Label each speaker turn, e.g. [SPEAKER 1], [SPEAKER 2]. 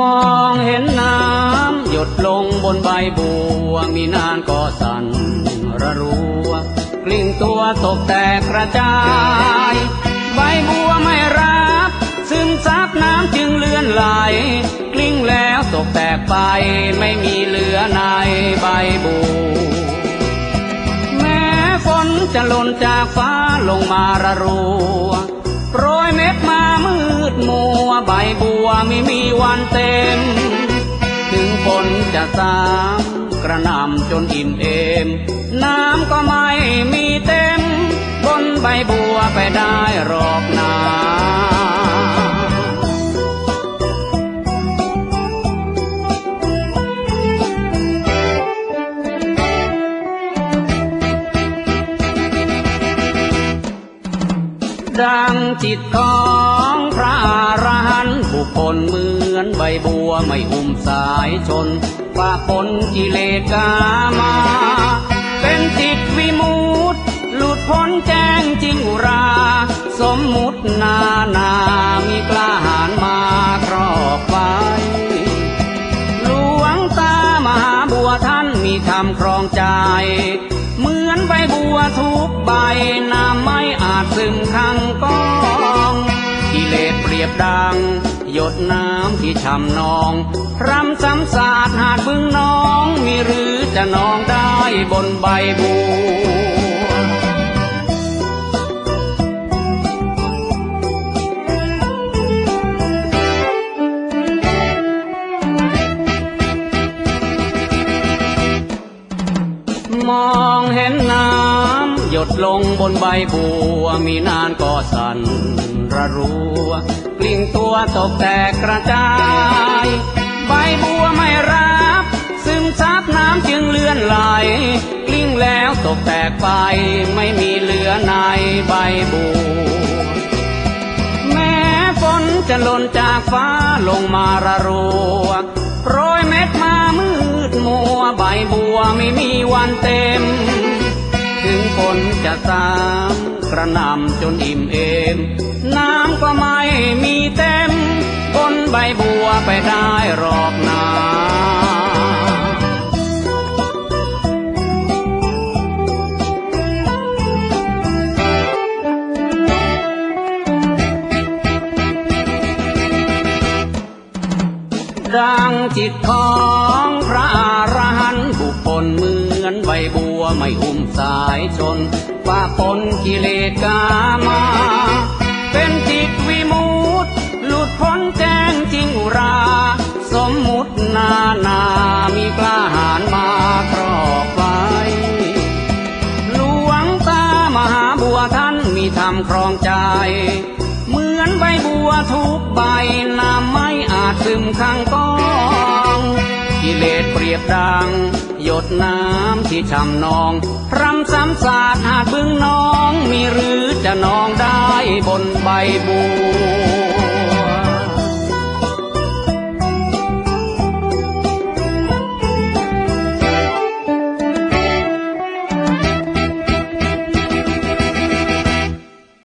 [SPEAKER 1] มองเห็นน้ำหยดลงบนใบบัว มีนานก็สั่นระรัว กลิ้งตัวตกแตกกระจาย ใบบัวไม่รับ ซึมซับน้ำจึงเลื่อนไหล กลิ้งแล้วตกแตกไปไม่มีเหลือในใบบัวแม้ฝนจะหล่นจากฟ้าลงมาระรัวโปรยเม็ดมามืดมัวใบบัวไม่มี วันเต็ม ถึงฝนจะสามกระนำจนอิ่มเอม น้ำก็ไม่มีเต็ม บนใบบัวไปได้หรอกนา ดังจิตของพระอรหันต์บุคคลเหมือนใบบัวไม่หุ้มสายชนฝ่าปนกิเลสกามา เป็นจิตวิมุตติหลุดพ้นแจ้งจริงอุรา สมมุตินานา ท่านมีธรรมครองใจ เหมือนใบบัวทุกใบน้ำไม่อาจซึมข้งกองกิเลสเปรียบดัง หยดน้ำที่ช่ำนองพรำซ้ำสาดหาดบึงน้อง มีหรือจะนองได้บนใบบัว มองเห็นน้ำหยดลงบนใบบัว มีนานก็สั่นระรัวกลิ้งตัวตกแตกกระจาย ใบบัวไม่รับ ซึมซับน้ำจึงเลื่อนไหลกลิ้งแล้วตกแตกไป ไม่มีเหลือในใบบัว แม้ฝนจะหล่นจากฟ้าลงมาระรัวโปรยเม็ดมามืด วันเต็ม ถึงฝนจะสามกระนำจนอิ่มเอม น้ำก็ไม่มีเต็มบนใบบัวไปได้หรอกนาดังจิตของพระ สายชนฝ่าปนกิเลสกามา เป็นจิตวิมุตติหลุดพ้นแจ้งจริงรา สมมุตินานามีกล้าหาญมาครอบไว้หลวงตามหาบัวท่านมีธรรมครองใจ เหมือนใบบัวทุกใบน้ำไม่อาจซึมข้างกอง กิเลสเปรียบดัง หยดน้ำที่ช่ำนอง พรำซ้ำสาดหาดบึงน้อง มีหรือจะนองได้บนใบบัว